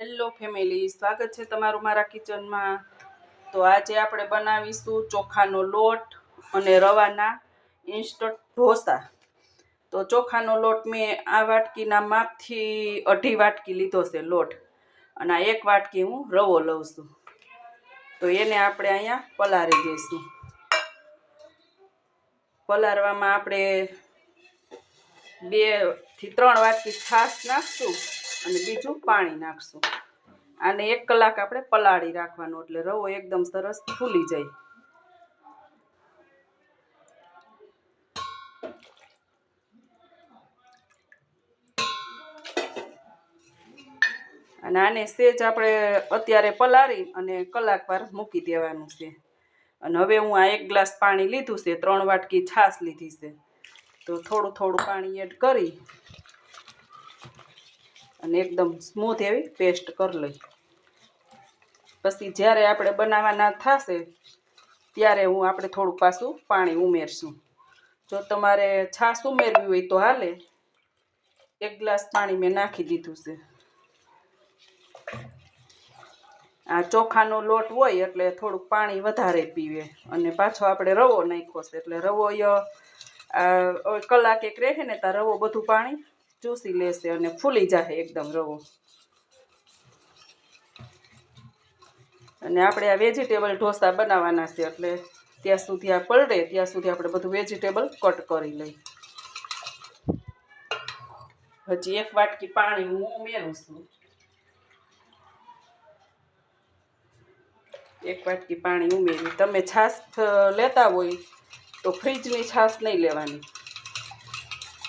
Hello family સ્વાગત છે તમારું મારા કિચનમાં તો આજે આપણે બનાવીશું ચોખાનો લોટ અને રવાના ઇન્સ્ટન્ટ ઢોસા. તો ચોખાનો લોટ મેં આ વાટકીના માપથી અઢી વાટકી લીધો છે લોટ. અને આ એક વાટકી હું રવો લઉં છું. તો એને આપણે અહીંયા પલાળી દઈશું. પલાળવામાં આપણે બેથી ત્રણ વાટકી છાશ નાખશું. અને બીજું પાણી નાખશું. આને એક કલાક આપણે પલાળી રાખવાનો, એટલે રવો એકદમ સરસ ફૂલી જાય. અને આને સેજ આપણે અત્યારે પલાળી અને કલાક વાર મૂકી દેવાનું છે. અને હવે હું આ એક ગ્લાસ પાણી લીધું છે, ત્રણ વાટકી છાશ લીધી છે. તો થોડું થોડું પાણી એડ કરી અને એકદમ સ્મૂથ એવી પેસ્ટ કરી લઈ. પછી જ્યારે આપણે બનાવવાના થશે, ત્યારે હું આપણે થોડુંક પાછું પાણી ઉમેરશું. જો તમારે છાશ ઉમેરવી હોય તો હાલે. એક ગ્લાસ પાણી મેં નાખી દીધું છે. આ ચોખાનો લોટ હોય એટલે થોડુંક પાણી વધારે પીવે. અને પાછો આપણે રવો નાખ્યો છે. એટલે રવો કલાક એક રહે ને ત્યાં રવો બધું પાણી ચૂસી લેશે અને ફૂલી જશે એકદમ રવો અને આપણે આ વેજીટેબલ ઢોસા બનાવવાના છે, એટલે ત્યાં સુધી આ પલળે, ત્યાં સુધી આપણે બધું વેજીટેબલ કટ કરી લઈ હજી એક વાટકી પાણી હું ઉમેરું છું. એક વાટકી પાણી ઉમેરી. તમે છાશ લેતા હોય તો ફ્રીજની છાશ નહીં લેવાની.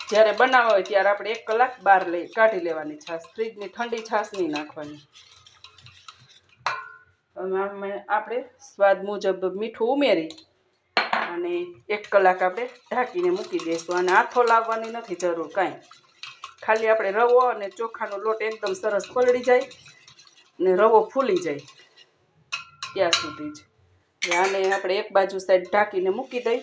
જ્યારે બનાવવા હોય ત્યારે આપણે એક કલાક બહાર લઈ કાઢી લેવાની છાશ. ફ્રીજની ઠંડી છાશ નહીં નાખવાની. આપણે સ્વાદ મુજબ મીઠું ઉમેરી અને એક કલાક આપણે ઢાંકીને મૂકી દઈશું. અને હાથો લાવવાની નથી જરૂર કાંઈ. ખાલી આપણે રવો અને ચોખાનો લોટ એકદમ સરસ પલળી જાય ને રવો ફૂલી જાય ત્યાં સુધી જ. આને આપણે એક બાજુ સાઈડ ઢાંકીને મૂકી દઈ.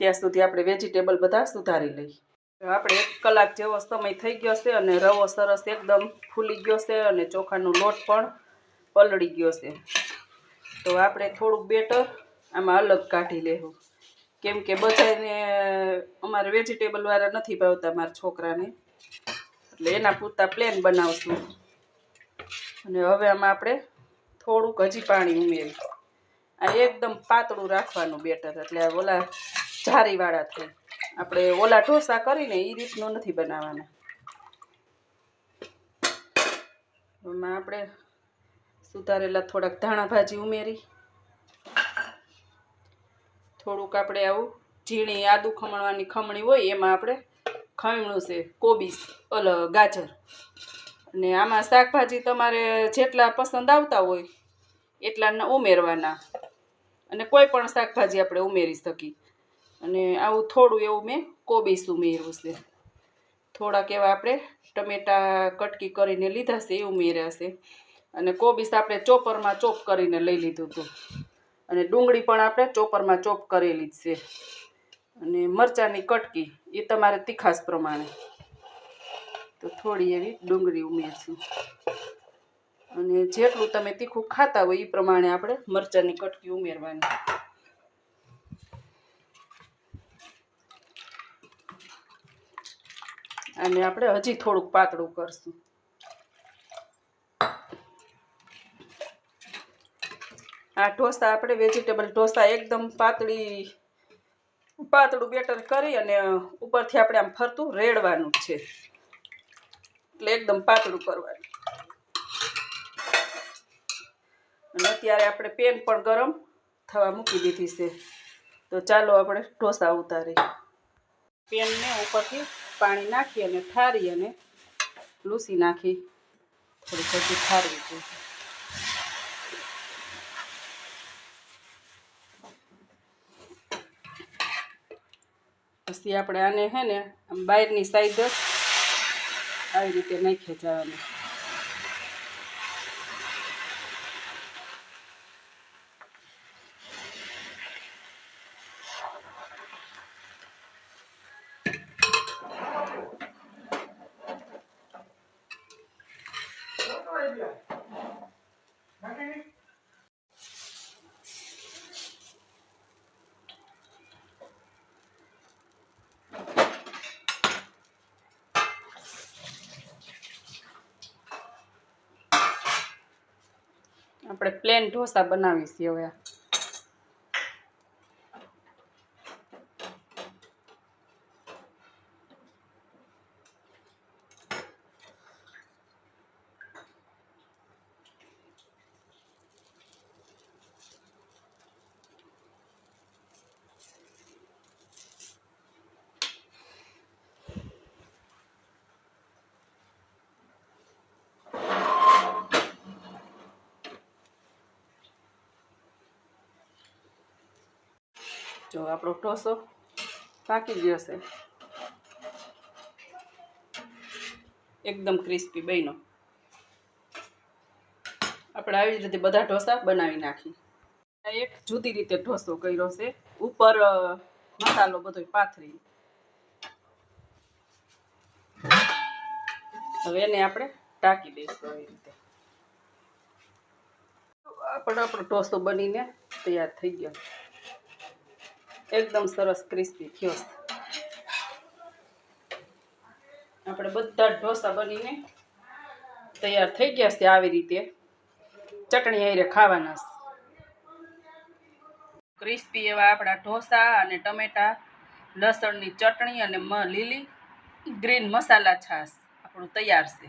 ત્યાં સુધી આપણે વેજીટેબલ બધા સુધારી લઈ તો આપણે એક કલાક જેવો સમય થઈ ગયો છે અને રવો સરસ એકદમ ફૂલી ગયો છે અને ચોખાનો લોટ પણ પલળી ગયો છે. તો આપણે થોડુંક બેટર આમાં અલગ કાઢી લેવું. કેમ કે બધાને અમારે વેજીટેબલવાળા નથી ભાવતા મારા છોકરાને. એટલે એના પૂરતા પ્લેન બનાવશું. અને હવે આમાં આપણે થોડુંક હજી પાણી ઉમેરી આ એકદમ પાતળું રાખવાનું બેટર, એટલે આ ઓલા જારીવાળા થાય. આપણે ઓલા ઢોસા કરીને એ રીતનું નથી બનાવવાના એમાં આપણે સુધારેલા થોડાક ધાણા ભાજી ઉમેરી. થોડુંક આપણે આવું ઝીણી આદુ ખમણવાની ખમણી હોય એમાં આપણે ખમણું છે કોબીસ અલ, ગાજર. અને આમાં શાકભાજી તમારે જેટલા પસંદ આવતા હોય એટલા ઉમેરવાના. અને કોઈ પણ શાકભાજી આપણે ઉમેરી શકીએ. અને આવું થોડું એવું મેં કોબીસ ઉમેર્યું છે. થોડાક એવા આપણે ટમેટા કટકી કરીને લીધા છે એ ઉમેર્યા છે. અને કોબીસ આપણે ચોપરમાં ચોપ કરીને લઈ લીધું હતું. અને ડુંગળી પણ આપણે ચોપરમાં ચોપ કરેલી જ છે. અને મરચાંની કટકી, એ તમારે તીખાસ પ્રમાણે. તો થોડી એવી ડુંગળી ઉમેરશું. અને જેટલું તમે તીખું ખાતા હોય એ પ્રમાણે આપણે મરચાંની કટકી ઉમેરવાની. અને આપણે હજી થોડુંક પાતળું કરશું. આ ઢોસા, આપણે વેજીટેબલ ઢોસા એકદમ પાતળી, પાતળું બેટર કરી અને ઉપરથી આપણે આમ ફરતું રેડવાનું છે. એટલે એકદમ પાતળું કરવાનું. અને અત્યારે આપણે પેન પણ ગરમ થવા મૂકી દીધી છે. તો ચાલો આપણે ઢોસા ઉતારી પેનને ઉપરથી પાણી નાખી અને ઠારી અને લૂસી નાખી. થોડી પછી ઠારવી જોઈએ. પછી આપણે આને હે ને બહારની સાઈડ આવી રીતે નાખી જવાનું. આપણે પ્લેન ઢોસા બનાવીશું હવે. જો આપણો ઢોસો પાકી ગયો છે. એકદમ ક્રિસ્પી બન્યો. આપણે આવી રીતે બધા ઢોસા બનાવી નાખી એક જુદી રીતે ઢોસો કર્યો છે. ઉપર મસાલો બધો પાથરી. હવે એને આપણે ટાંકી દઈશું આવી રીતે. આપણે આપણો ઢોસો બનીને તૈયાર થઈ ગયો. એકદમ સરસ ક્રિસ્પી થયો આપણે બધા ઢોસા બનીને તૈયાર થઈ ગયા છે આવી રીતે. ચટણી હારે ખાવાના ક્રિસ્પી એવા આપણા ઢોસા અને ટમેટા, લસણની ચટણી અને લીલી ગ્રીન મસાલા છાશ આપણું તૈયાર છે.